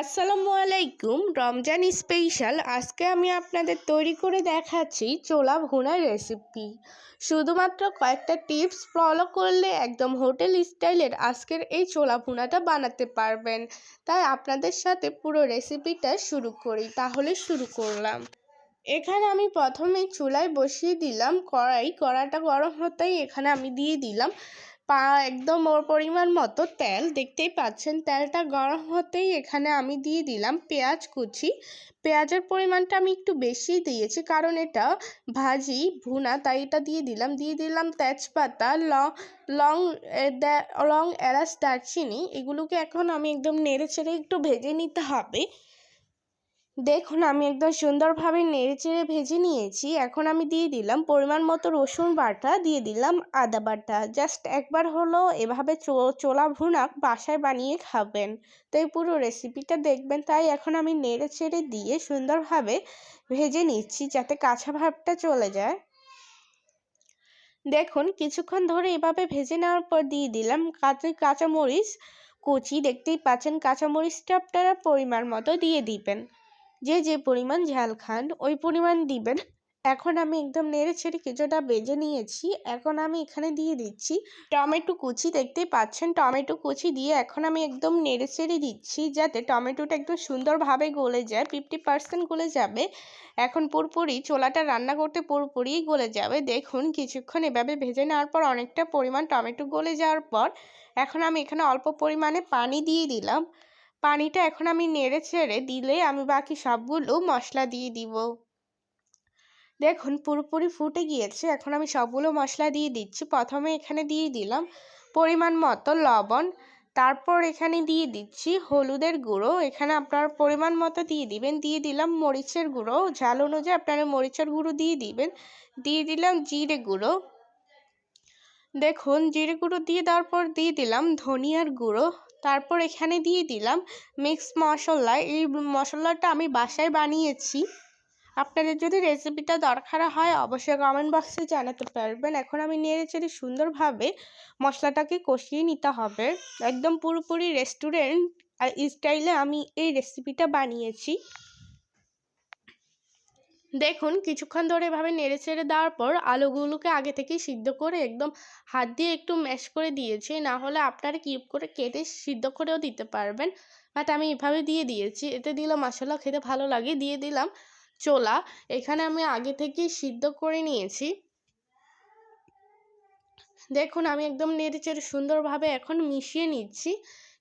আসসালামু আলাইকুম। রমজান স্পেশাল আজকে আমি আপনাদের তৈরি করে দেখাচ্ছি চোলা ভুনার রেসিপি শুধুমাত্র কয়েকটা টিপস ফলো করলে একদম হোটেল স্টাইলের আজকের এই চোলা ভুনাটা বানাতে পারবেন। তাই আপনাদের সাথে পুরো রেসিপিটা শুরু করি। তাহলে শুরু করলাম। এখানে আমি প্রথমে চুলায় বসিয়ে দিলাম কড়াই। কড়াটা গরম হতেই এখানে আমি দিয়ে দিলাম পা একদম ওর পরিমাণ মতো তেল। দেখতেই পাচ্ছেন, তেলটা গরম হতেই এখানে আমি দিয়ে দিলাম পেঁয়াজ কুচি। পেঁয়াজের পরিমাণটা আমি একটু বেশি দিয়েছি, কারণ এটা ভাজি, ভুনা, তাই এটা দিয়ে দিলাম। দিয়ে দিলাম তেজপাতা, লং লং লং এলাচ, দারচিনি। এগুলোকে এখন আমি একদম নেড়ে চেড়ে একটু ভেজে নিতে হবে। দেখুন, আমি একদম সুন্দরভাবে নেড়েচেড়ে ভেজে নিয়েছি। এখন আমি দিয়ে দিলাম পরিমাণ মতো রসুন বাটা, দিয়ে দিলাম আদা বাটা। জাস্ট একবার হলো এভাবে চোলা ভুনা বাসায় বানিয়ে খাবেন। তো এই পুরো রেসিপিটা দেখবেন, তাই এখন আমি নেড়ে চেড়ে দিয়ে সুন্দরভাবে ভেজে নিচ্ছি যাতে কাঁচা ভাবটা চলে যায়। দেখুন, কিছুক্ষণ ধরে এভাবে ভেজে নেওয়ার পর দিয়ে দিলাম কাঁচা, কাঁচামরিচ কুচি। দেখতেই পাচ্ছেন, কাঁচামরিচটা আপনারা পরিমাণ মতো দিয়ে দিবেন। যে যে পরিমাণ ঝাল খান, ওই পরিমাণ দিবেন। এখন আমি একদম নেড়ে ছেড়ে কিছুটা বেজে নিয়েছি। এখন আমি এখানে দিয়ে দিচ্ছি টমেটো কুচি। দেখতেই পাচ্ছেন, টমেটো কুচি দিয়ে এখন আমি একদম নেড়ে ছেড়ে দিচ্ছি যাতে টমেটোটা একদম সুন্দরভাবে গলে যায় ফিফটি পার্সেন্ট গলে যাবে। এখন পুরোপুরি চোলাটা রান্না করতে পুরোপুরি গলে যাবে। দেখুন, কিছুক্ষণ এভাবে ভেজে নেওয়ার পর অনেকটা পরিমাণ টমেটো গলে যাওয়ার পর, এখন আমি এখানে অল্প পরিমাণে পানি দিয়ে দিলাম। পানিটা এখন আমি নেড়ে ছেড়ে দিলে আমি বাকি সবগুলো মশলা দিয়ে দিব। দেখুন, পুরোপুরি ফুটে গিয়েছে। এখন আমি সবগুলো মশলা দিয়ে দিচ্ছি। প্রথমে এখানে দিয়ে দিলাম পরিমাণ মতো লবণ। তারপর এখানে দিয়ে দিচ্ছি হলুদের গুঁড়ো। এখানে আপনার পরিমাণ মতো দিয়ে দিবেন। দিয়ে দিলাম মরিচের গুঁড়ো। ঝাল অনুযায়ী আপনারা মরিচের গুঁড়ো দিয়ে দিবেন। দিয়ে দিলাম জিরে গুঁড়ো। দেখুন, জিরে গুঁড়ো দিয়ে দেওয়ার পর দিয়ে দিলাম ধনিয়ার গুঁড়ো। তারপর এখানে দিয়ে দিলাম মিক্স মশলা। এই মশলাটা আমি বাসায় বানিয়েছি। আপনাদের যদি রেসিপিটা দরকার হয়, অবশ্যই কমেন্ট বক্সে জানাতে পারবেন। এখন আমি নেড়ে চেড়ে সুন্দরভাবে মশলাটাকে কষিয়ে নিতে হবে। একদম পুরোপুরি রেস্টুরেন্ট স্টাইলে আমি এই রেসিপিটা বানিয়েছি। দেখুন, কিছুক্ষণ ধরে এভাবে নেড়ে ছেড়ে দেওয়ার পর আলুগুলোকে আগে থেকেই সিদ্ধ করে একদম হাত দিয়ে একটু ম্যাশ করে দিয়েছি। না হলে আপনারা কিউব করে কেটে সিদ্ধ করেও দিতে পারবেন। বাট আমি এভাবে দিয়ে দিয়েছি। এতে দিলাম মশলা খেতে ভালো লাগে। দিয়ে দিলাম চোলা এখানে আমি আগে থেকেই সিদ্ধ করে নিয়েছি। দেখুন, আমি একদম নেড়ে চেড়ে সুন্দরভাবে এখন মিশিয়ে নিচ্ছি।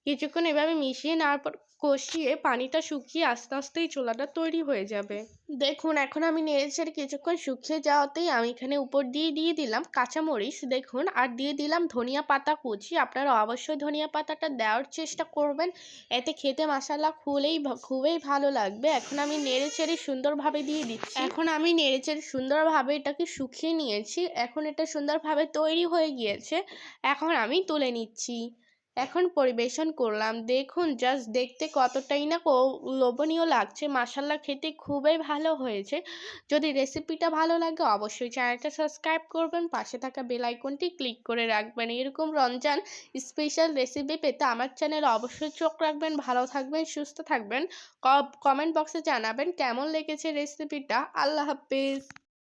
কিছুক্ষণ এভাবে মিশিয়ে নেওয়ার পর কষিয়ে পানিটা শুকিয়ে আস্তে আস্তেই চোলাটা তৈরি হয়ে যাবে। দেখুন, এখন আমি নেড়েচেড়ে কিছুক্ষণ শুকিয়ে যাওয়াতেই আমি এখানে উপর দিয়ে দিয়ে দিলাম কাঁচামরিচ। দেখুন, আর দিয়ে দিলাম ধনিয়া পাতা কুচি। আপনারা অবশ্যই ধনিয়া পাতাটা দেওয়ার চেষ্টা করবেন। এতে খেতে মশালা খুলেই খুবই ভালো লাগবে। এখন আমি নেড়েচেড়ে সুন্দরভাবে দিয়ে দিচ্ছি। এখন আমি নেড়েচেড়ে সুন্দরভাবে এটাকে শুকিয়ে নিয়েছি। এখন এটা সুন্দরভাবে তৈরি হয়ে গিয়েছে। এখন আমি তুলে নিচ্ছি। এখন পরিবেশন করলাম। দেখুন জাস্ট দেখতে কতটাই না লোভনীয় লাগছে। মাসাল্লা খেতে খুবই ভালো হয়েছে। যদি রেসিপিটা ভালো লাগে, অবশ্যই চ্যানেলটা সাবস্ক্রাইব করবেন। পাশে থাকা বেল আইকনটি ক্লিক করে রাখবেন। এরকম রমজান স্পেশাল রেসিপি পেতে আমার চ্যানেল অবশ্যই চোখ রাখবেন। ভালো থাকবেন, সুস্থ থাকবেন। কমেন্ট বক্সে জানাবেন কেমন লেগেছে রেসিপিটা আল্লাহ হাফিজ।